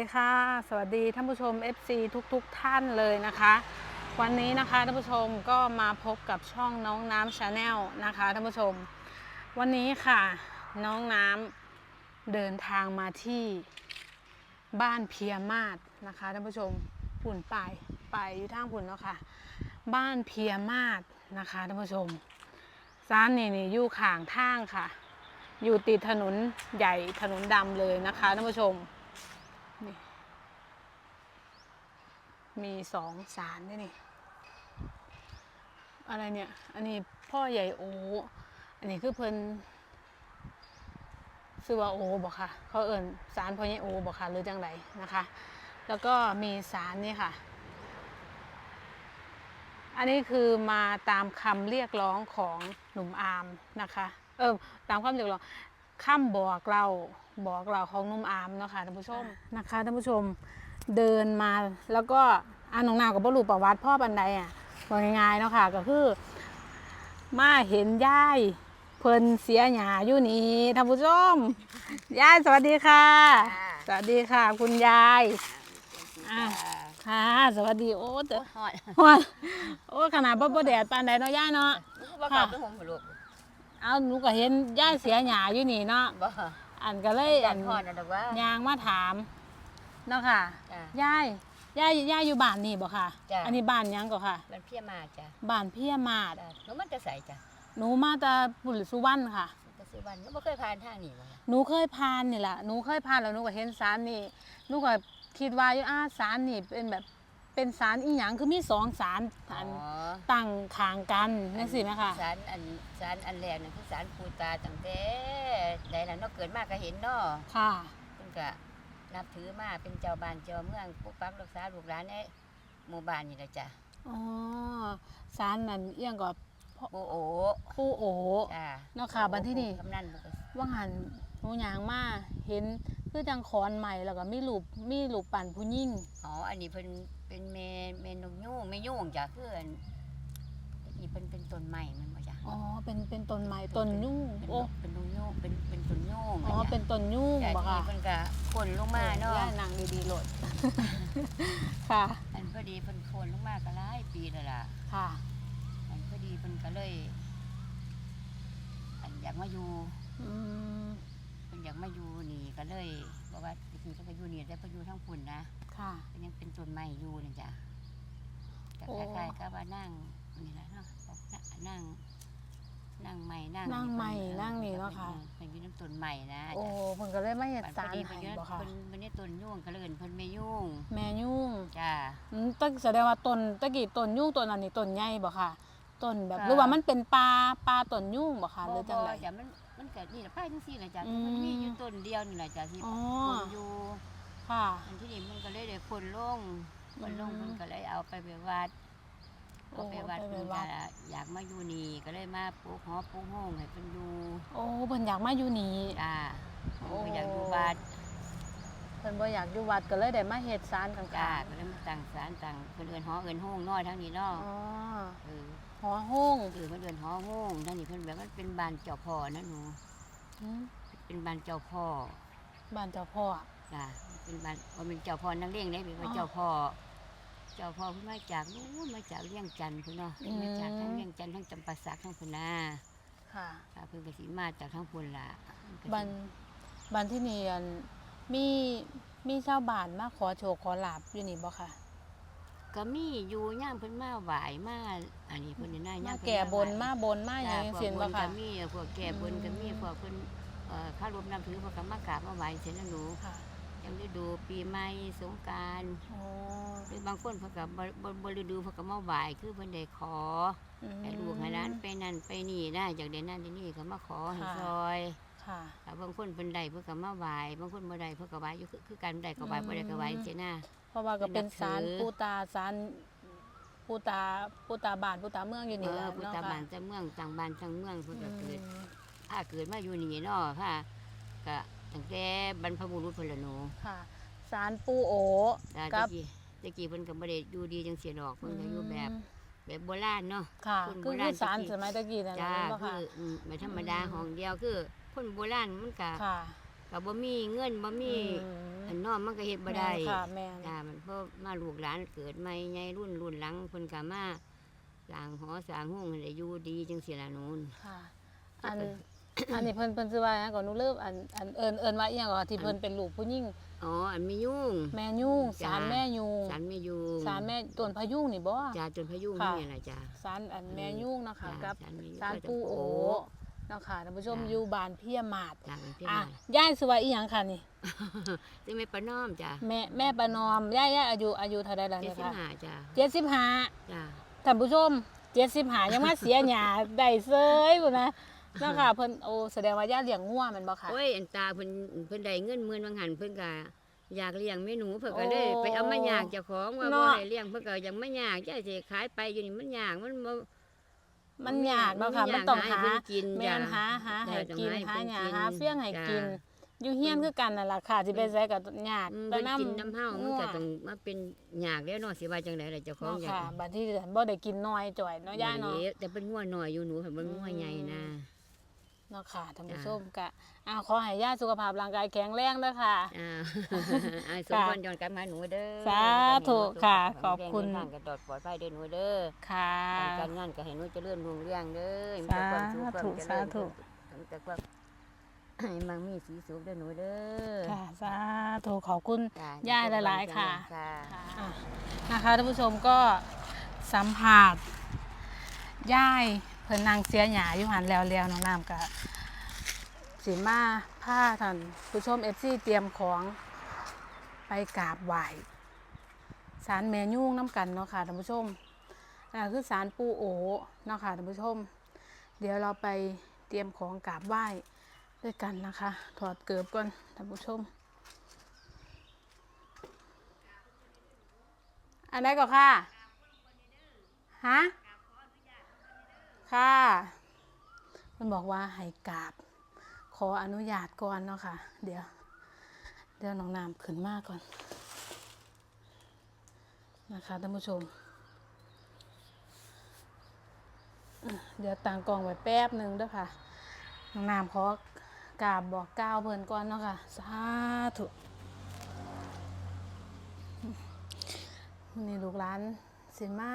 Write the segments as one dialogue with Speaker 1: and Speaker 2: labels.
Speaker 1: สวัสดีค่ะ สวัสดีท่านผู้ชม FC ทุกๆทท่านเลยนะคะ วันนี้นะคะท่านผู้ชมก็มาพบกับช่องน้องน้ำชาแนลนะคะท่านผู้ชม วันนี้ค่ะน้องน้ำเดินทางมาที่บ้านเพียมาศนะคะท่านผู้ชมปุ่นไปไปอยู่ทางปุ่นแล้วค่ะ บ้านเพียมาศนะคะท่านผู้ชมร้านนี่นี่อยู่ข้างทางค่ะ อยู่ติดถนนใหญ่ถนนดำเลยนะคะท่านผู้ชม มีสองสารด้วยนี่ อะไรเนี่ย อันนี้พ่อใหญ่โอ อันนี้คือเพิ่นซื้อว่าโอบอกค่ะ เขาเอิ่นสารพ่อใหญ่โอบอกค่ะหรือจังไรนะคะ แล้วก็มีสารนี่ค่ะ อันนี้คือมาตามคำเรียกร้องของหนุ่มอาร์มนะคะ เออตามคำเรียกร้องคำบอกเราบอกเราของหนุ่มอาร์มเนาะค่ะท่านผู้ชมนะคะท่านผู้ชม เดินมาแล้วก็อ่านน้องนาวกับบรูประวัติพ่อบันไดอะบอกง่ายๆเนาะค่ะก็คือ มาเห็นยายเพิ่นเสียหยาอยู่นี่ท่านผู้ชมยายสวัสดีค่ะ
Speaker 2: ค่ะ
Speaker 1: สวัสดีค่ะ คุณยายอะค่ะ สวัสดีโอ้เต
Speaker 2: ฮอด
Speaker 1: ว่าโอ้ขนาดบ่บ่แดดปานใดเนาะย่าเนาะ
Speaker 2: บ่กลับไปห่มลูก
Speaker 1: เอาหนูก็เห็นย่าเสียหยาอยู่นี่เนาะ
Speaker 2: บ่
Speaker 1: อันก็เลย
Speaker 2: อั
Speaker 1: อั
Speaker 2: น
Speaker 1: น
Speaker 2: ฮอดน่ะดอกว่า
Speaker 1: ยางมาถาม เนาะค่ะ
Speaker 2: จ้ะ
Speaker 1: ยายยายยายอยู่บ้านนี่บ่ค่ะ
Speaker 2: จ้ะ
Speaker 1: อันนี้บ้านหยังก็ค่ะ
Speaker 2: มันเพี้ยมาจ้ะ
Speaker 1: บ้านเพียมาด
Speaker 2: จ้ะหนูมันจะใส่จ้ะ
Speaker 1: หนูมาแต่ปุริสุวรรณค่ะ
Speaker 2: มันจะสิวันหนูบ่เคยผ่านทางนี้บ่
Speaker 1: หนูเคยผ่านนี่แหละหนูเคยผ่านแล้วหนูก็เห็นสารนี่หนูก็คิดว่าอยู่อ้าสารนี่เป็นแบบเป็นสารอีหยังคือมีสองสาร
Speaker 2: อ๋
Speaker 1: อัน
Speaker 2: อ
Speaker 1: ตั้งขางกันนั่นสิไหมคะ
Speaker 2: สารอันสารอันแรกนั่นคือสารปูตาตั้งแต่ใดล่ะเนาะเกิดมาก็เห็นเนาะ
Speaker 1: ค่ะ
Speaker 2: เพิ่นก็ นับถือมาเป็นเจ้าบ้านเจ้าเมืองปกปักรักษาลูกหลานในหมู่บ้านนี่แหละจ้ะ
Speaker 1: อ๋อสารนั่นเอียงกับ
Speaker 2: โบโอ
Speaker 1: ผู้โอ
Speaker 2: จ้ะ
Speaker 1: เนาะค่ะบัดที่นี่
Speaker 2: กำนันบ่ก็
Speaker 1: ว่างหันหนูยางมาเห็นคือจังคอนใหม่แล้วก็มีรูปมีรูปปั่นผู้ยิ่ง
Speaker 2: อ๋ออันนี้เพิ่นเป็นเมเมนกยูงไม่ยุ่งจ้ะคืออันตะกี้เพิ่นเป็นต้นใหม่มันบ่จ้ะ
Speaker 1: อ๋อ เป็นเป็นต้นไม้ต้นยุ่ง
Speaker 2: เป็น
Speaker 1: โอ้
Speaker 2: เป็นต้นยูงเป็นเป็นต้นยูง
Speaker 1: อ๋อ เป็นต้นยุ่ง
Speaker 2: จ้ะ
Speaker 1: บ่
Speaker 2: ที
Speaker 1: ค่ะ
Speaker 2: นี้เพิ่นก็คนลงมาเนาะ
Speaker 1: ย่านางดีๆโหลด ค่ะ
Speaker 2: อันพอดีเพิ่นคนลงมาก็หลายปีแล้วล่ะ
Speaker 1: ค่ะ
Speaker 2: อันพอดีเพิ่นก็เลย อันอยากมาอยู่
Speaker 1: อืม
Speaker 2: เพิ่นอยากมาอยู่นี่ก็เลยบอกว่าตะกี้เพิ่นก็อยู่นี่แต่เพิ่นอยู่ทางพุ่นนะ
Speaker 1: ค่ะ
Speaker 2: เพิ่นยังเป็นต้นไม้อยู่นี่จ้ะก็
Speaker 1: โอ้
Speaker 2: คล้ายๆกับว่านั่งนี่ล่ะเนาะบอกนะนั่ง นั่งใหม่นั่ง
Speaker 1: นั่งใหม่
Speaker 2: เพิ่
Speaker 1: นั่งนี่เนาะค่ะ
Speaker 2: เป็นอยู่น้ำต้นใหม่นะ
Speaker 1: โอ้เพิ่นก็เลยมาเฮ็ด
Speaker 2: บัดพ
Speaker 1: สา
Speaker 2: อ
Speaker 1: ร
Speaker 2: ดี
Speaker 1: ให้
Speaker 2: เพิ่นอยู่
Speaker 1: บ่ค่ะ
Speaker 2: เพิ่นเพิ่นนี่ต้นยุ่งก็เลยเอิ้นเพิ่นไม่ยุ่ง
Speaker 1: แม่ยุ่ง
Speaker 2: จ้า
Speaker 1: อืมตะแสดงว่าต้นตะกี้ต้นยุ่งต้นอันนี้ต้นใหญ่บ่ค่ะต้นแบบ
Speaker 2: ค่ะ
Speaker 1: หรือว่ามันเป็นปลาปลาต้นยุ่งบ่ค่ะหรือจังได
Speaker 2: บ่จ้ะมันมันก็นี่ล่ะป้ายจังซี่ล่ะจ้ะ
Speaker 1: อืม
Speaker 2: มันมีอยู่ต้นเดียวนี่ล่ะจ้ะที่
Speaker 1: อ๋อ
Speaker 2: คนอยู่
Speaker 1: ค่ะ
Speaker 2: อันที่นี่มันก็เลยได้คนลงคนลง
Speaker 1: อืม
Speaker 2: เพิ่นก็เลยเอาไปไปวัด
Speaker 1: โอ้
Speaker 2: เอาไปวัด
Speaker 1: เอาไป
Speaker 2: เพิ่น
Speaker 1: วั
Speaker 2: ก็
Speaker 1: ด
Speaker 2: อยากมาอยู่นี่ก็เลยมาปลูกหอปลูกห้องให้เพิ่นอยู่
Speaker 1: โอ้เพิ่นอยากมาอยู่นี่
Speaker 2: จ้า
Speaker 1: โอ้
Speaker 2: เพิ่นก็อยากอยู่วัด
Speaker 1: เพิ่นบ่อยากอยู่วัดก็เลยได้มาเฮ็ดศาลกลาง
Speaker 2: จ้าก็เลยมาตั้งศาลตั้งเพิ่นเอิ้นหอเอิ้นห้องน้อยทั้งนี้เนาะ
Speaker 1: ๆอ๋อ
Speaker 2: เออ
Speaker 1: หอห้อง
Speaker 2: เออเพิ่นเอิ้นหอห้องทั้งนี้เพิ่นแบบมันเป็นบ้านเจ้าพ่อนะหนู
Speaker 1: อืม
Speaker 2: เป็นบ้านเจ้าพ่อ
Speaker 1: บ้านเจ้าพ่อ
Speaker 2: จ้ะเป็นบ้านว่าเป็นเจ้าพ่อนักเลี้ยงได้เป็นว่า
Speaker 1: อ๋อ
Speaker 2: เจ้าพ่อเจ้าพ่อเพิ่นมาจากนู้นมาจากเลี้ยงจันทน์พุ่นเนาะ
Speaker 1: อืม
Speaker 2: มาจากทั้งเลี้ยงจันทน์ทั้งจำปาสักทั้งพุ่นนา
Speaker 1: ค่ะ
Speaker 2: ค่ะเพิ่นก็สิมาจากทั้งพุ่นล่ะเพิ่นก็สิ
Speaker 1: บ้านบ้านที่นี่อันมีมีชาวบ้านมาขอโชคขอลาบอยู่นี่บ่ค่ะ
Speaker 2: ก็มีอยู่ย่ามเพิ่นมาไหว้มาอันนี้เพิ่นนี่นะ
Speaker 1: มา
Speaker 2: ย่ามเพิ่
Speaker 1: แก่บน
Speaker 2: ไหว้
Speaker 1: มาบนมาหยั
Speaker 2: จ้ะ
Speaker 1: ง
Speaker 2: พวก
Speaker 1: เสียน
Speaker 2: บ
Speaker 1: บ่
Speaker 2: น
Speaker 1: ค่ะ
Speaker 2: ก็มีพวกแก่บนก็มี
Speaker 1: อืม
Speaker 2: พวกเพิ่นเอ่อเข้ารวมนับถือพวกก็มากราบมาไหว้เสร็จแล้วหนู
Speaker 1: ค่ะ
Speaker 2: ยังได้ดูปีใหม่สงกรานต์
Speaker 1: โอ้
Speaker 2: หรือบางคนเพิ่นก็บ่บ่บ่ได้ดูเพิ่นก็มาไหว้คือเพิ่นได้ขอ
Speaker 1: อืม
Speaker 2: ให้ลูกให้ร้านไปนั่นไปนี่ได้จากเดนนั่นที่นี่ก็มาขอให้
Speaker 1: ค่ะ
Speaker 2: ซอย
Speaker 1: ค่ะ
Speaker 2: ถ้าบางคนเป็นใดเพื่อก็มาไหวบางคนบ่ได้เพื่อก็ไหวอยู่คือคือการใดก็ไหว
Speaker 1: อืม
Speaker 2: บ่ได้ก็ไหวเสียหน้า
Speaker 1: เพราะว่าก็เป็น
Speaker 2: เป็นนับ
Speaker 1: ศาล
Speaker 2: ถือ
Speaker 1: ปูตาศาลปูตาปูตาบ้านปูตาเมืองอยู่
Speaker 2: เอ
Speaker 1: นี่แห
Speaker 2: อ
Speaker 1: ละ
Speaker 2: พุท
Speaker 1: เนาะ
Speaker 2: ธ
Speaker 1: ค่ะ
Speaker 2: บ้านจะเมืองต่างบ้านต่างเมืองเพิ่นก็เกิด
Speaker 1: อืม
Speaker 2: ถ้าเกิดมาอยู่นี่เนาะค่ะก็ ตั้งแต่บรรพบุรุษเพิ่นละหนู
Speaker 1: ค่ะศาลปูโอ
Speaker 2: แต่
Speaker 1: กั
Speaker 2: ตะ
Speaker 1: บ
Speaker 2: กี้ตะกี้เพิ่นก็บ่ได้อยู่ดีจังซี่ดอกเพิ่นก็อยู่แบบ แบบโบราณเนาะ
Speaker 1: ค่ะ
Speaker 2: คนโบ
Speaker 1: คือ
Speaker 2: รา
Speaker 1: คื
Speaker 2: ณ
Speaker 1: อศาล
Speaker 2: ตะกี้
Speaker 1: สมัยตะกี้นั่น
Speaker 2: จ้า
Speaker 1: แม่นบ่
Speaker 2: คื
Speaker 1: ค่ะ
Speaker 2: ออืมไม่ธรรมดา
Speaker 1: อืม
Speaker 2: ห้องเดียวคือคนโบราณมันก็
Speaker 1: ค่ะ
Speaker 2: ก็บ่มีเงินบ่มี
Speaker 1: อืม
Speaker 2: อันน้อมมันก็เฮ็ดบ่ได้
Speaker 1: แม่นค่ะแม่น
Speaker 2: จ้ามันเพราะมาลูกหลานเกิดใหม่ใหญ่รุ่นรุ่นหลังเพิ่นก็มาสร้างหอสร้างห้องให้ได้อยู่ดีจังซี่ล่ะนูน
Speaker 1: ค่ะ อัน อันนี้เพิ่นเพิ่นสิว่าหยังก่อนหนูเริ่มอันอันเอิ้นเอิ้นว่าอีหยังก่อนที่เพิ่นเป็นลูกผู้หญิง
Speaker 2: อ๋ออันมียุ่ง
Speaker 1: แม่ยุ่ง
Speaker 2: จ้า
Speaker 1: สารแม่ยุ่ง
Speaker 2: สันไม่ยุ่ง
Speaker 1: สารแม่ต้นพะยุงนี่บ่
Speaker 2: จ้าจนพายุง
Speaker 1: ค่ะ
Speaker 2: นี่ล่ะจ้า
Speaker 1: สารอันแม่ยุ่งนะคะ
Speaker 2: จ้า
Speaker 1: กับ
Speaker 2: สารแม่ยุ่ง
Speaker 1: สาร
Speaker 2: ก็จะ
Speaker 1: ปูโอ
Speaker 2: โอ้
Speaker 1: เนาะค่ะท่านผู้ชม
Speaker 2: จ้า
Speaker 1: อยู่บ้านเพียมาด
Speaker 2: จ้าเป็นพี่
Speaker 1: อะ
Speaker 2: น้อง
Speaker 1: ยายสิว่าอีหยังค่ะนี่
Speaker 2: ซึ่งแม่ประนอมจ้า
Speaker 1: แม่แม่ประนอมยายยายอายุอายุเท่าใดแล้ว
Speaker 2: เจ็ด
Speaker 1: เนี่ย
Speaker 2: สิบ
Speaker 1: คะ
Speaker 2: ห้าจ้า
Speaker 1: 75
Speaker 2: จ้า
Speaker 1: ท่านผู้ชม75ยังมาเสียหญ้าได้เซยพุ่นนะ เนาะค่ะเพิ่นโอ้แสดงว่าย่าเลี้ยงงัวแม่นบ่คะ
Speaker 2: โอ้ยอันตาเพิ่นเพิ่นได้เงินหมื่นบางหันเพิ่นก็อยากเลี้ยงแม่หนูเพิ่นก็เลย
Speaker 1: โอ้
Speaker 2: ไปเอามาอยากเจ้าของว่า
Speaker 1: เนาะ
Speaker 2: บ่ให้เลี้ยงเพิ่นก็ยังไม่อยากจะสิขายไปอยู่นี่มันยากมันบ่
Speaker 1: มันยากเนาะค่ะ มันต้องหา
Speaker 2: เพิ่นกิน
Speaker 1: แม่
Speaker 2: จ้ะ
Speaker 1: นหาหาให้
Speaker 2: จ้ะ
Speaker 1: กิน
Speaker 2: ต้อง
Speaker 1: หา
Speaker 2: ให้
Speaker 1: หญ้า
Speaker 2: เพิ่น
Speaker 1: หาเฟี้ยงให้
Speaker 2: จ้ะ
Speaker 1: กิน อยู่เฮียนคือกันนั่นล่ะค่ะสิไปไสก็ยาก
Speaker 2: อืม
Speaker 1: ไป
Speaker 2: เพิ่น
Speaker 1: นำ
Speaker 2: กินน้ำเฮามันก็ต้องมาเป็นยากแล้วเนาะสิว่าจังไดล่ะเจ้าของ
Speaker 1: เนาะ
Speaker 2: อยาก
Speaker 1: ค่ะบัดที่เดือนบ่ได้กินน้อยจ่อยเนาะย่าเนาะ
Speaker 2: แต่เป็นงัวน้อยอยู่หนูเพิ่นเป็นงัวใหญ่นะ
Speaker 1: เนาะค่ะท่านผู้
Speaker 2: จ้ะ
Speaker 1: ชมก็อ้าวขอให้ย่าสุขภาพร่างกายแข็งแรงเด้อค่ะ
Speaker 2: อ่าไอ้สมพรย้อนกลับมาหนูเด้อ
Speaker 1: สาธุค่ะ ขอบคุณ
Speaker 2: ทางกระดอดปลอดภัยเด้อหนูเด้อ
Speaker 1: ค่ะ
Speaker 2: การงานก็ให้หนูเจริญรุ่งเรืองเด้อมี
Speaker 1: สา
Speaker 2: แต่ความสุขความ
Speaker 1: ธุ
Speaker 2: เจ
Speaker 1: สา
Speaker 2: ริญ
Speaker 1: ธุ
Speaker 2: มีแต่ความให้มันมีสีสุขเด้อหนูเด้อ
Speaker 1: ค่ะสาธุขอบคุณ
Speaker 2: จ้ะ
Speaker 1: ย่าหลายๆค่ะ
Speaker 2: ค่ะ
Speaker 1: อะนะคะท่านผู้ชมก็สัมผัสย่ายเพิ่นนางเสียหยาอยู่หันแล้วแล้วน้องน้ำกับสีมาผ้าท่านผู้ชมเอฟซีเตรียมของไปกราบไหว้สารแม่ยุ่งน้ำกันเนาะค่ะท่านผู้ชมนั่นคือสารปูโอเนาะค่ะท่านผู้ชม เดี๋ยวเราไปเตรียมของกราบไหว้ด้วยกันนะคะ ถอดเกือบก่อนท่านผู้ชม อันไหนก็ค่ะฮะ ค่ะมันบอกว่าให้กราบ ขออนุญาตก่อนเนาะค่ะ เดี๋ยว เดี๋ยวน้องน้ำขึ้นมากก่อน นะคะท่านผู้ชม เดี๋ยวต่างกล่องไว้แป๊บหนึ่งด้วยค่ะ น้องน้ำขอกราบบอกกล่าวเพิ่นก่อนเนาะค่ะ สาธุนี่ลูกหลานสิมา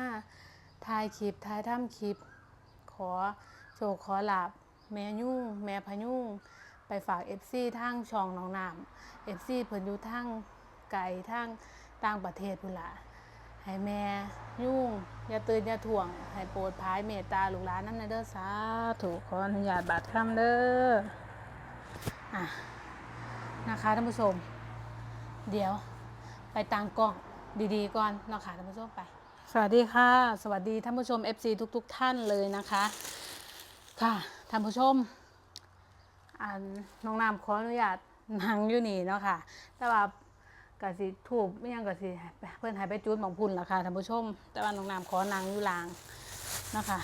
Speaker 1: ถ่ายคลิปถ่ายทำคลิป ขอโชคขอลาบแม่ยุ่ง แม่พยุ่ง ไปฝาก FC ทางช่องน้องน้ำ FC เพิ่นอยู่ทางไกลทางต่างประเทศพุ่นละให้แม่ยุ่ง อย่าตื่นอย่าถ่วง ให้โปรดพายเมตตาลูกหลานนั่นนะเด้อสาธุขออนุญาตบาดคำเด้ออะนะคะท่านผู้ชม เดี๋ยวไปต่างกล้องดีๆก่อนเนาะค่ะท่านผู้ชมไป สวัสดีค่ะ สวัสดีท่านผู้ชม FC ทุกๆท่านเลยนะคะ ค่ะท่านผู้ชมอันน้องน้ำขออนุญาตนั่งอยู่นี่เนาะค่ะ แต่ว่ากะสิถูกไม่ยังกะสิเพื่อนหายไปจูดหมองพุ่นละค่ะท่านผู้ชม แต่ว่าน้องน้ำขอนั่งอยู่ลางเนาะคะ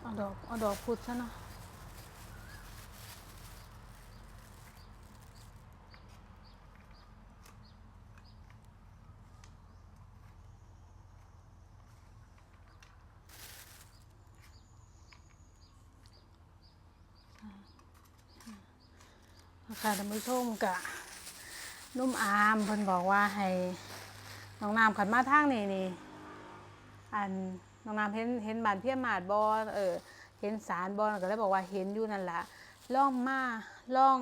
Speaker 1: เอาดอกเอาดอกพุดซะเนาะ ค่ะท่านผู้ชมกะนุ่มอามเพิ่นบอกว่าให้น้องน้ำขันมาทางนี่นี่อันน้องน้ำเห็นเห็นบานเพียมาดบอเออเห็นสารบอก็เลยบอกว่าเห็นอยู่นั่นแหละล่องมาล่อง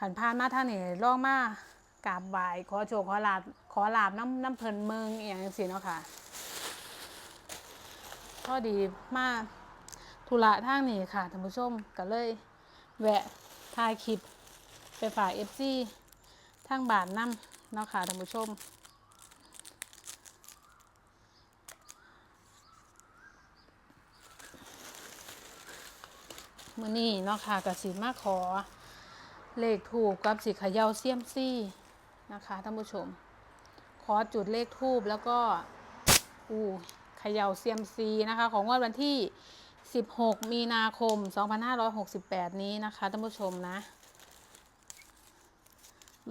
Speaker 1: ขันพานมาทางนี่ล่องมากราบไหว้ขอโชคขอลาบขอลาบน้ำน้ำเพลินเมืองอย่างสิเนาะค่ะพอดีมาธุระทางนี้ค่ะท่านผู้ชมก็เลย แวะถ่ายคลิป ไปฝากเอฟซีทางบาทน้ำเนาะค่ะท่านผู้ชม มื่อนี้เนาะค่ะกสิมาขอ เลขถูกกับสิเขย่าเซียมซี่นะคะท่านผู้ชม ขอจุดเลขทูบแล้วก็อูเขย่าเซียมซีนะคะ ของงวดวันที่ 16 มีนาคม 2568 นี้นะคะท่านผู้ชมนะ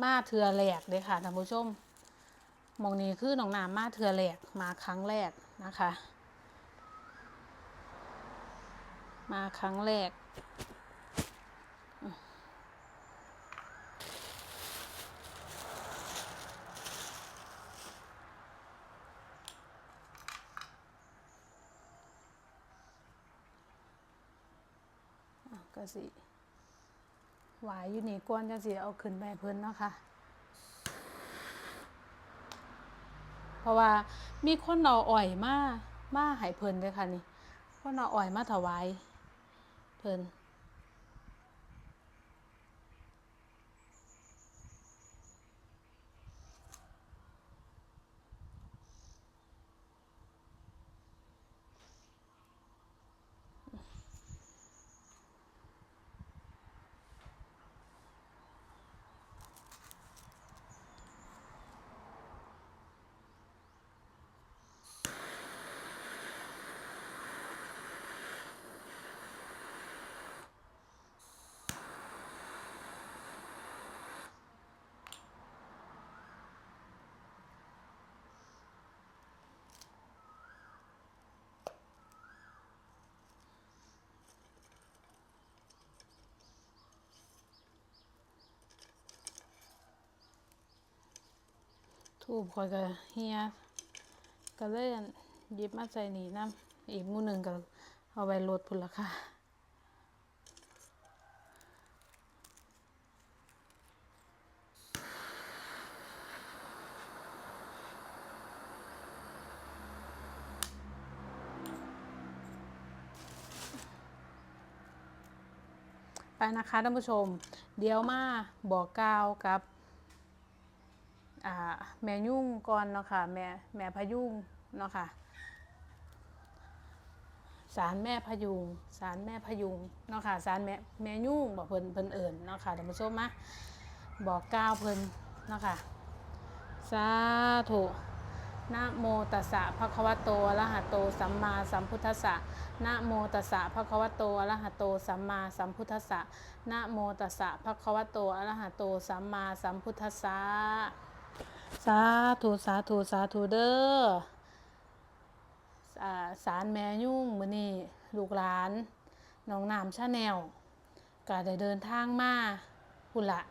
Speaker 1: มาเทือแหลกเลยค่ะท่านผู้ชมหมองนี้คือหนองน้ำมาเทือแหลกมาครั้งแรกนะคะ มาครั้งแรกอะก็สิ หวอยู่นี่ก้อนจังสิเอาขึ้นไปให้เพิ่นเนาะค่ะ เพราะว่ามีคนเอาอ่อยมามาให้เพิ่นเลยค่ะนี่คนเอาอ่อยมาถวายเพิ่น ทูบคอยก็เฮียก็เล่นหยิบมาใส่หนีน้ำอีกมู่หนึ่งก็เอาไว้รถพุ่นละค่ะไปนะคะท่านผู้ชม เดี๋ยวมาบอกกล่าวกับ อ่า แม่ยุ่งก่อนเนาะค่ะแม่แม่พยุงเนาะค่ะสารแม่พยุงสารแม่พยุงเนาะค่ะสารแม่แม่ยุ่งบอกเพิ่นเพิ่นเอิ่นเนาะค่ะท่านผู้ชมมาบอกกล่าวเพิ่นเนาะค่ะสาธุนะโมตัสสะภะคะวะโตอะระหะโตสัมมาสัมพุทธัสสะนะโมตัสสะภะคะวะโตอะระหะโตสัมมาสัมพุทธัสสะนะโมตัสสะภะคะวะโตอะระหะโตสัมมาสัมพุทธัสสะ สาธุสาธุสาธุเด้อสารแม่ยุ่งมือนี้ลูกหลานน้องน้ำชาแนลก็ได้เดินทางมาพุ่นละ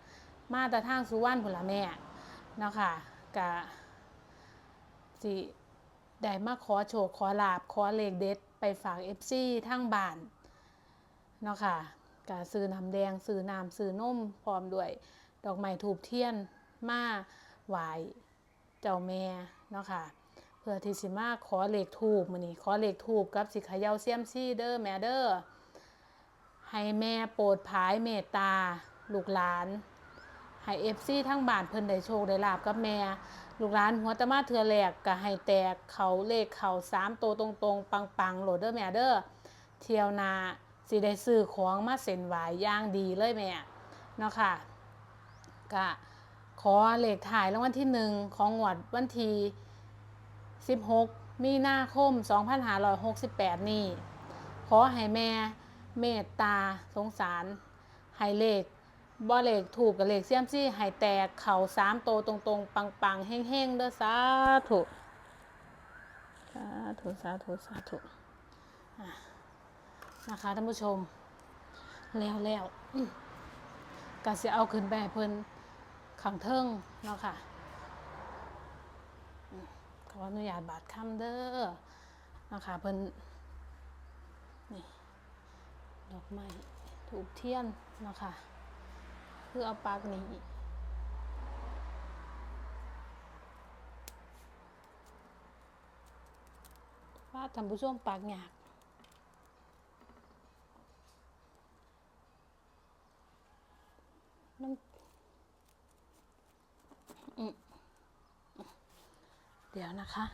Speaker 1: มาแต่ทางสุวรรณพุ่นละแม่เนาะค่ะก็สิได้มาขอโชคขอลาบขอเลขเด็ดไปฝาก FC ทางบ้านเนาะค่ะก็ซื้อน้ำแดงซื้อน้ำซื้อนมพร้อมด้วย ดอกไม้ถูกเทียนมา ไหวเจ้าแม่เนาะค่ะ เพื่อที่สิมาขอเลขถูกมื้อนี้ขอเลขถูกกับสิขย่าเซียมซี่เด้อแม่เด้อให้แม่โปรดภายเมตตาลูกหลานให้เอฟซีทั้งบ้านเพิ่นได้โชคได้ลาบกับแม่ ลูกหลานหัวตะมาเทือแหลกก็ให้แตกเขาเลขเขาสามตัวตรงๆ ปังๆโหลดเด้อแม่เด้อเที่ยวนาสิได้ซื้อของมาเส้นไหวย่างดีเลยแม่เนาะค่ะก็ ขอเลขถ่ายรางวัลที่หนึ่งของงวดวันที่16 มีนาคม 2568 นี้ ขอให้แม่เมตตาสงสารให้เลขบ่เลขถูกกับเลขเสียมซี่ให้แตกเข่าสามโตตรงๆ ปังๆเฮ้งๆเด้อสาธุสาธุสาธุสาธุนะคะท่านผู้ชม แล้วแล้วอืมก็สิเอาขึ้นไปเพิ่น ขังเทิงเนาะค่ะขออนุญาตบาดคำเด้อเนาะคะเพิ่นนี่ดอกไม้ถูกเทียนเนาะค่ะคือเอาปากนี้ว่าท่านผู้ชมปากหยาก น้ำอืม เดี๋ยวนะคะ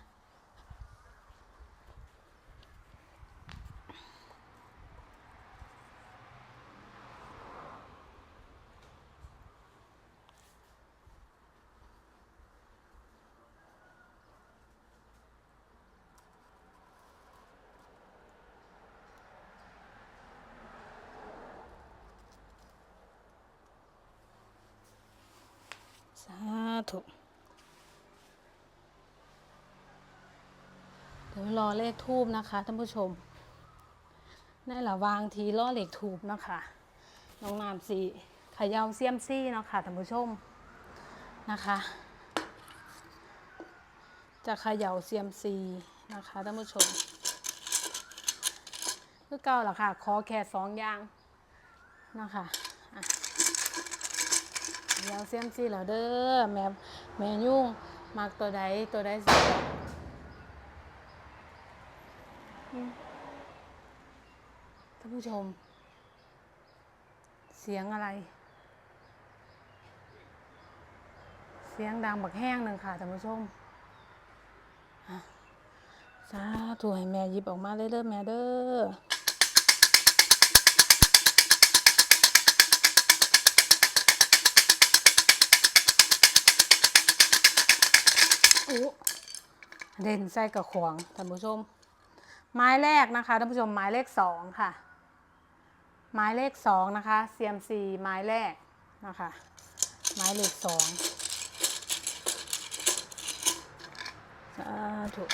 Speaker 1: สาธุ เดี๋ยวรอเลขทูบนะคะท่านผู้ชมในระหละวางทีล้อเหล็กถูบนะคะน้องน้ำสีขย่าเซียมซี่เนาะค่ะท่านผู้ชมนะคะ จะขย่าเซียมซีนะคะท่านผู้ชมคือเก่าละค่ะ ขอแค่สองอย่างนะคะอะขย่าเซียมซีแล้วเด้อแม่แม่ยุ่งมักตัวใดตัวใดสิอืมท่าน ผู้ชม เสียงอะไร เสียงดังบักแห้งหนึ่งค่ะท่านผู้ชมสาธุให้แม่ยิบออกมาเลยเด้อแม่เด้ออู้เด่นใส่กับขวงท่านผู้ชม ไม้แรกนะคะท่านผู้ชมไม้เลขสองค่ะ ไม้เลขสองนะคะ CMC ไม้แรกนะคะ ไม้เลขสองสาธุ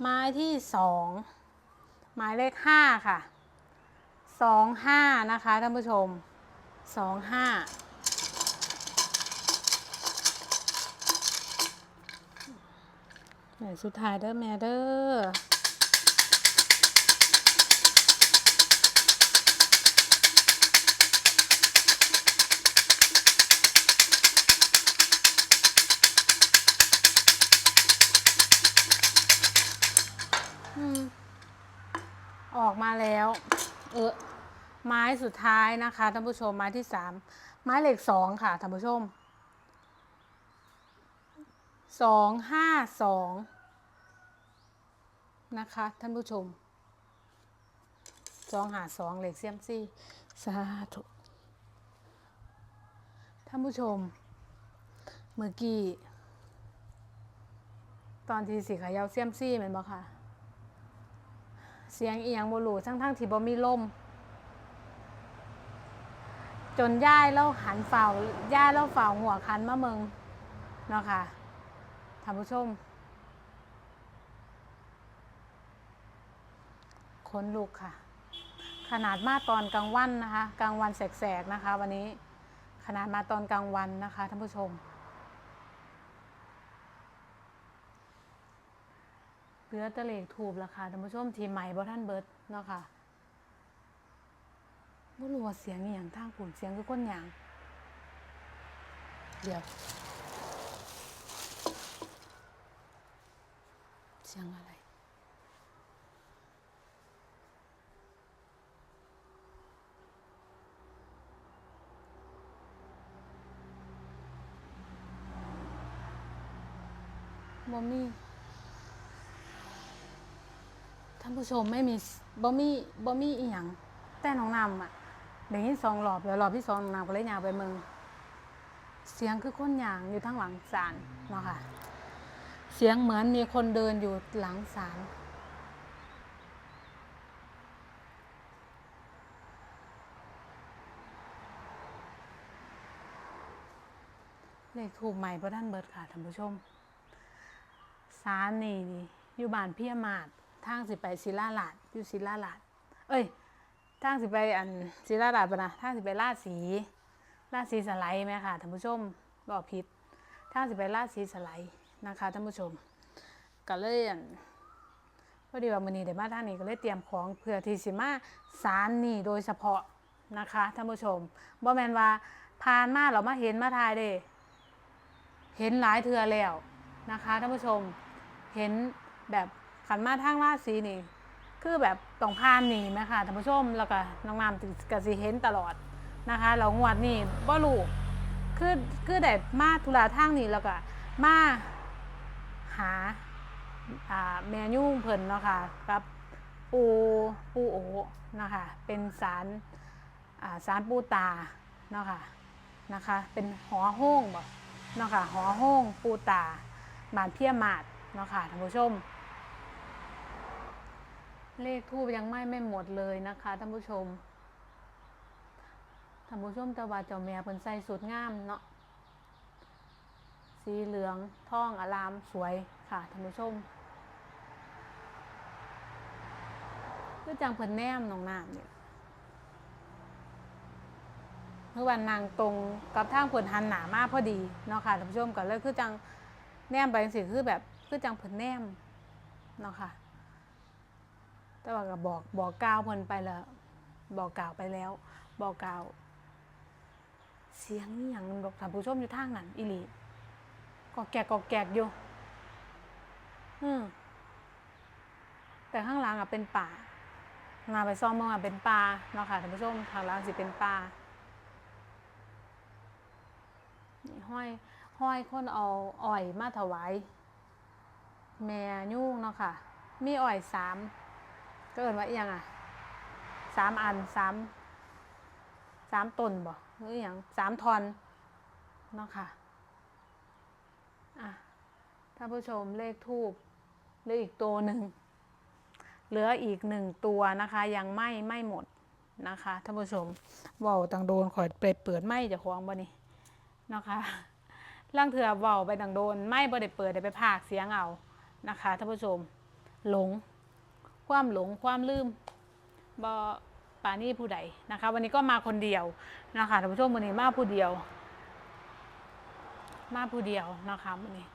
Speaker 1: ไม้ที่สองไม้เลขห้าค่ะสองห้านะคะท่านผู้ชมสองห้าแม่ สุดท้ายเด้อแม่เด้ออืมออกมาแล้ว เออไม้สุดท้ายนะคะท่านผู้ชมไม้ที่สามไม้เหล็กสองค่ะท่านผู้ชม สองห้าสองนะคะ ท่านผู้ชมสองหาสองเหล็กเซียมซี่สาธุท่านผู้ชม เมื่อกี้ ตอนที่สีขายาวเซียมซี่แมันบ่ค่ะ เสียงเอียงบรูทั้งทั้งที่บ่มีลมจนย่ายแล้วหันเฝ้าย่ายแล้วเฝ้าหัวคันมาเมืองเนาะค่ะ ท่านผู้ชมคนลุกค่ะ ขนาดมาตอนกลางวันนะคะ กลางวันแสกๆนะคะ วันนี้ขนาดมาตอนกลางวันนะคะท่านผู้ชมเหลือตะเลขถูกราคาท่านผู้ชมทีใหม่บ่ท่านเบิร์ดเนาะค่ะบ่รู้ว่าเสียงอย่างทางผุนเสียงคือก้นหยาง เดี๋ยว เสียงอะไรบ่มีท่านผู้ชมไม่มีบ่มีบ่มีอีหยังแต่น้องนำอะได้ยินสองรอบแล้วรอบที่สองน้องนำก็เลยยางไปเมืองเสียงคือคนยางอยู่ทางหลังศาลเนาะค่ะ เสียงเหมือนมีคนเดินอยู่หลังศาลเลขถูกใหม่พระท่านเบิร์ดค่ะท่านผู้ชมศาลนี่นี่อยู่บ้านพี่มาดทางสิไปศิลาลาดอยู่ศิลาลาด เอ้ยทางสิไปอันศิลาลาดปะนะทางสิไปลาดสีลาดสีสไลด์ไหมค่ะท่านผู้ชมบอกผิดทางสิไปลาดสีสไลด์ นะคะท่านผู้ชมก็เลยพอดีว่ามื้อนี้เดี๋ยวมาทางนี้ก็เลยเตรียมของเพื่อที่สิมาสารนี่โดยเฉพาะนะคะท่านผู้ชมบ่แม่นว่าผ่านมาเรามาเห็นมาทายเด้เห็นหลายเทือแล้วนะคะท่านผู้ชมเห็นแบบขันมาทางราศีนี่ คือแบบต้องผ่านนี่ไหมคะท่านผู้ชมแล้วก็น้องน้ำก็สิเห็นตลอดนะคะเรางวดนี่บ่รู้คือคือได้มาธุระทางนี้แล้วก็มา หาแมยุ่งเพิ่นเนาะค่ะกับปูปูโอนะคะเป็นสารสารปูตาเนาะค่ะนะคะ เป็นหอห้องบ่เนาะค่ะหอห้องปูตาบานเพียมาดเนาะค่ะท่านผู้ชม เลขทูบยังไม่ไม่หมดเลยนะคะท่านผู้ชมท่านผู้ชมต่ว่าเจ้าแม่เพิ่นใส่สุดงามเนาะ สีเหลืองท่องอลามสวยค่ะท่านผู้ชมคือจังเพิ่นแนมน้องน้ำเนี่ยเมื่อวันนางตรงกับทางเพิ่นหันหนามากพอดีเนาะค่ะท่านผู้ชมก็เลยคือจังแนมไปจังซี่คือแบบคือจังเพิ่นแนมเนาะค่ะแต่ว่าก็บอกบอกกล่าวเพิ่นไปแล้วบอกกล่าวไปแล้ว บอกกล่าว เสียงอย่างดอกท่านผู้ชมอยู่ทางนั้นอีหลี กอกแกกกอกแกกอยู่ อืมแต่ข้างหลังอะเป็นป่ามาไปซ่อมเมืองอะเป็นป่าเนาะค่ะท่านผู้ชมทางหลังสิเป็นป่าห้อยห้อยคนเอาอ้อยมาถวายแม่ยุ่งเนาะค่ะ มีอ้อยสามก็เอินว่าอย่างอะสามอันสามสามตนบ่หรืออย่างสามทอนเนาะค่ะ ท่านผู้ชมเลขทูบเหลืออีกตัวหนึ่งเหลืออีกหนึ่งตัวนะคะ ยังไม่ไม่หมดนะคะท่านผู้ชมว้าตังโดนขอยเปิดเปิดไม่จะควงบ่นี่นะคะล่างเถื่อว้าไปตังโดนไม่บ่ได้เปิดได้ไปพากเสียงเอานะคะท่านผู้ชมหลง ความหลงความลืมบอปานี่ผู้ใดนะคะ วันนี้ก็มาคนเดียวนะคะท่านผู้ชมวันนี้มาผู้เดียว มาผู้เดียวนะคะวันนี้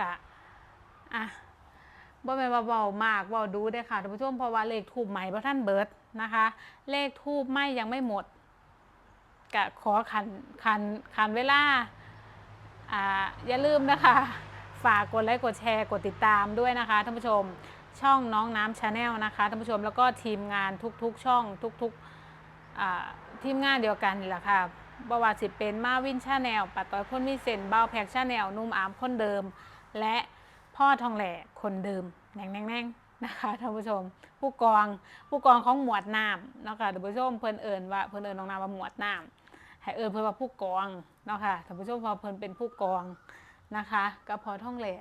Speaker 1: กะอะบ่แม่นว่าเบามากเบาดูได้ค่ะท่านผู้ชมเพราะว่าเลขทูบใหม่พระท่านเบิร์ดนะคะ เลขทูบไม่ยังไม่หมดกะขอขันขันขันเวลาอ่าอย่าลืมนะคะ ฝากกดไลค์กดแชร์กดติดตามด้วยนะคะท่านผู้ชมช่องน้องน้ำชาแนลนะคะท่านผู้ชมแล้วก็ทีมงานทุกๆ ช่องทุกๆทีมงานเดียวกันนี่แหละค่ะบวาสิเป็นมาวินชาแนลปัดต่อยคนมีเซนเบาแพกชาแนลนุ่มอามคนเดิม และพ่อทองแหล่คนเดิมแน่งแน่งแน่งนะคะท่านผู้ชม ผู้กองผู้กองของหมวดน้ำเนาะค่ะท่านผู้ชมเพิ่นเอิญว่าเพิ่นเอิญน้องน้ำว่าหมวดน้ำให้เอิญเพิ่นว่าผู้กองเนาะค่ะท่านผู้ชมพอเพิ่นเป็นผู้กองนะคะก็พอท่องแหล่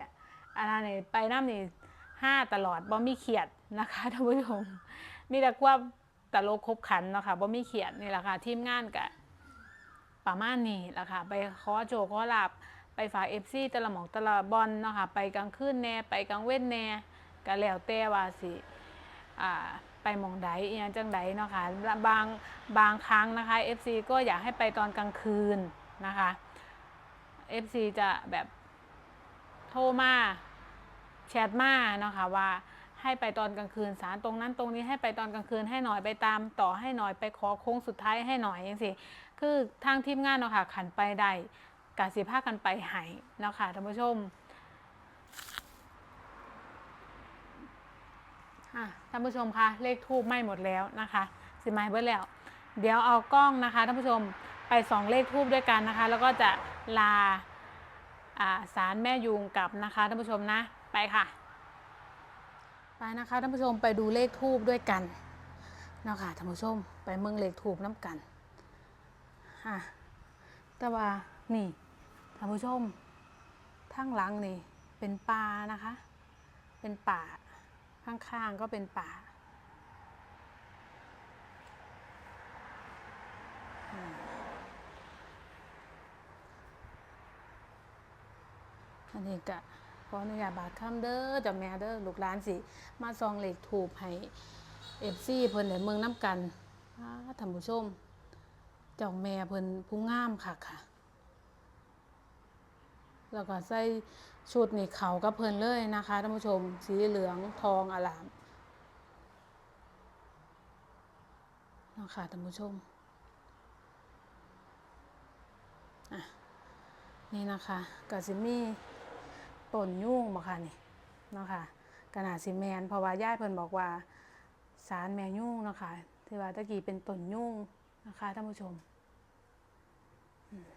Speaker 1: อันนั้นนี่ไปน้ำนี่ห้าตลอดบ่มีเขียดนะคะท่านผู้ชมมีแต่ความตลกคบขันเนาะค่ะบ่มีเขียดนี่แหละค่ะทีมงานกะประมาณนี้แหละค่ะไปขอโจขอลาบ ไปฝากเอฟซีตะละหมองตะละบอลเนาะค่ะไปกลางคืนแน่ไปกลางเว้นแน่ก็แล้วแต่ว่าสิอ่าไปมองใดอีหยังจังใดเนาะค่ะบางบางครั้งนะคะ FC ก็อยากให้ไปตอนกลางคืนนะคะ FC จะแบบโทรมาแชทมาเนาะค่ะว่าให้ไปตอนกลางคืนสารตรงนั้นตรงนี้ให้ไปตอนกลางคืนให้หน่อยไปตามต่อให้หน่อยไปขอโค้งสุดท้ายให้หน่อยอย่างสิคือทางทีมงานเนาะค่ะขันไปได้ กาสิพากันไปหายเนาะค่ะท่านผู้ชมท่านผู้ชมคะเลขทูบไม่หมดแล้วนะคะสิไม่เบิดแล้ว เดี๋ยวเอากล้องนะคะท่านผู้ชมไปสองเลขทูบด้วยกันนะคะ แล้วก็จะลาอ่าสารแม่ยุงกลับนะคะท่านผู้ชมนะไปค่ะ ไปนะคะท่านผู้ชมไปดูเลขทูบด้วยกันเนาะค่ะท่านผู้ชมไปเมืองเลขทูบน้ำกันอะแต่ว่านี่ ท่านผู้ชมทั้งหลังนี่เป็นป่านะคะ เป็นป่า ข้างๆก็เป็นป่า อันนี้ก็ขออนุญาตบาดคำเด้อจ้าแม่เด้อลูกหลานสิ มาซองเหล็กถูกให้เอฟซีเพิ่นในเมืองน้ำกันท่านผู้ชมเจ้าแม่เพิ่นผู้งามค่ะค่ะ แล้วก็ใส่ชุดนี่เขากับเพินเลยนะคะท่านผู้ชมสีเหลืองทองอลามเนาะค่ะท่านผู้ชมอะนี่นะคะกสิมีต้นยุ่งบ่ค่ะนี่เนาะค่ะกระนาสิแมนเพราะว่าย่าเพิ่นบอกว่าสารแมยุ่งเนาะค่ะที่ว่าตะกี้เป็นต้นยุ่งนะคะท่านผู้ชมอืม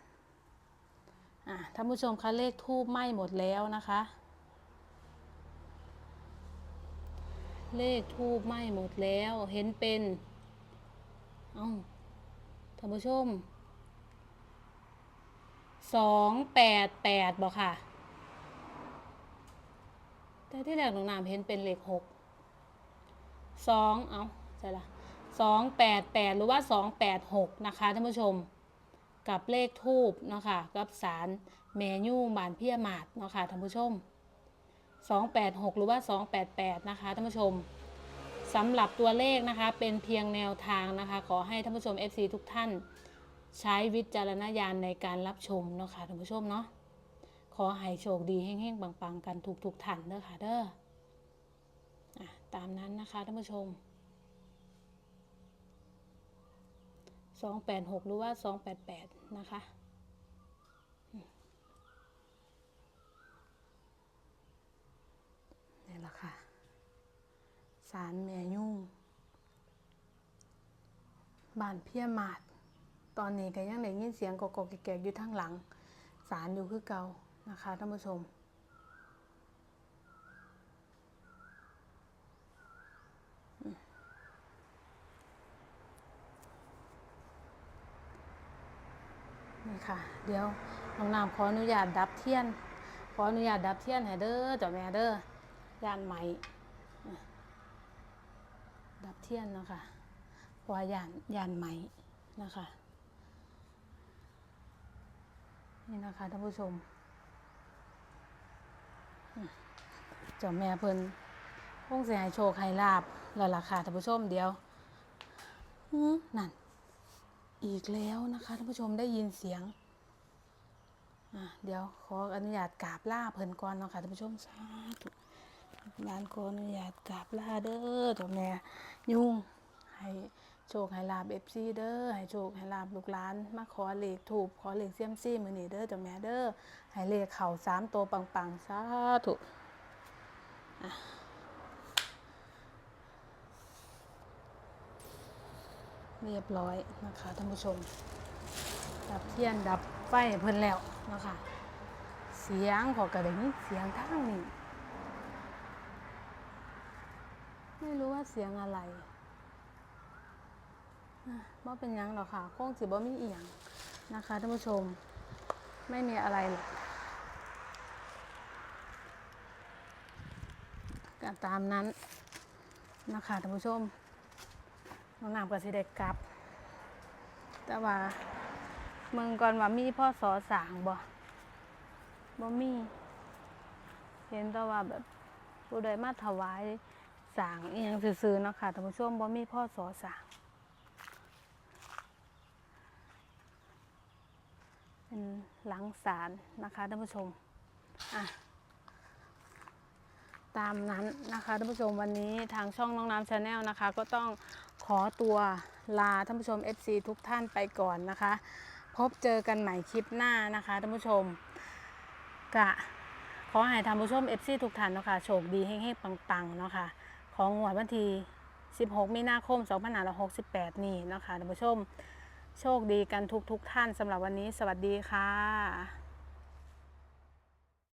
Speaker 1: อะท่านผู้ชมคะเลขทูบไหม้หมดแล้วนะคะ เลขทูบไหม้หมดแล้วเห็นเป็นเอ้าท่านผู้ชมสองแปดแปดบอกค่ะ แต่ที่แรกหนูนามเห็นเป็นเลขหกสองเอาใช่ละ288หรือว่า286นะคะท่านผู้ชม กับเลขทูบเนาะค่ะกับสารเมยูบานเพียมาดเนาะค่ะท่านผู้ชม 286 หรือว่า 288 นะคะท่านผู้ชมสำหรับตัวเลขนะคะเป็นเพียงแนวทางนะคะ ขอให้ท่านผู้ชม FC ทุกท่าน ใช้วิจารณญาณในการรับชมเนาะค่ะท่านผู้ชมเนาะขอให้โชคดีเฮ้งๆปังๆ กันทุกๆท่านเด้อค่ะเด้ออะตามนั้นนะคะท่านผู้ชม 286หกหรือว่า288นะคะนี่แหละค่ะสารแม่ยุ่งบ้านเพียมาดตอนนี้ก็ยังได้ยินเสียงกอกๆแกกอยู่ทางหลัง สารอยู่คือเก่านะคะท่านผู้ชม ค่ะ เดี๋ยวน้องน้ำขออนุญาตดับเทียน ขออนุญาตดับเทียนให้เด้อเจ้าแม่เด้อย่านไหม่ดับเทียนนะคะเพราะว่าย่านย่านไหม่นะคะ นี่นะคะท่านผู้ชมเจ้าแม่เพิ่นคงเสิให้โชคให้ลาบแล้วล่ะค่ะท่านผู้ชมเดี๋ยวนั่น อีกแล้วนะคะท่านผู้ชมได้ยินเสียงอะเดี๋ยวขออนุญาตกราบล่าเพิ่นก่อนเนาะค่ะท่านผู้ชมสาธุบ้านขออนุญาตกราบล่าเด้อตัวแม่ยุ่งให้โชคให้ลาบเอฟซีเด้อให้โชคให้ลาบลูกหลาน มาขอเลขถูกขอเลขเซียมซี่มือนี้เด้อตัวแม่เด้อให้เลขเข่าสามตัวปังๆสาธุอะ เรียบร้อยนะคะท่านผู้ชม ดับเทียนดับไฟเพิ่นแล้วนะคะเสียงขอกระดิ่งเสียงทางนี้ไม่รู้ว่าเสียงอะไรว่าเป็นยังหรอกค่ะคงสิบ่มีอีหยังนะคะท่านผู้ชม ไม่มีอะไรหรอกก็ตามนั้นนะคะท่านผู้ชม น้องน้ำกับสิเด็กกลับ แต่ว่าเมืองก่อนว่ามีพ่อสอสางบ่บ่มี เห็นแต่ว่าแบบผู้ใดมาถวายสางอีหยังซื่อๆเนาะค่ะท่านผู้ชมบ่มีพ่อสอสางเป็นหลังศาลนะคะท่านผู้ชมอะตามนั้นนะคะท่านผู้ชมวันนี้ทางช่องน้องน้ำชาแนลนะคะ ก็ต้อง ขอตัวลาท่านผู้ชม FC ทุกท่านไปก่อนนะคะ พบเจอกันใหม่คลิปหน้านะคะท่านผู้ชมกะขอให้ท่านผู้ชม FC ทุกท่านเนาะคะโชคดีเฮงๆปังๆเนาะค่ะของงวดวันที่16 มีนาคม 2568 นี้เนาะคะท่านผู้ชม โชคดีกันทุกๆทท่านสำหรับวันนี้ สวัสดีค่ะ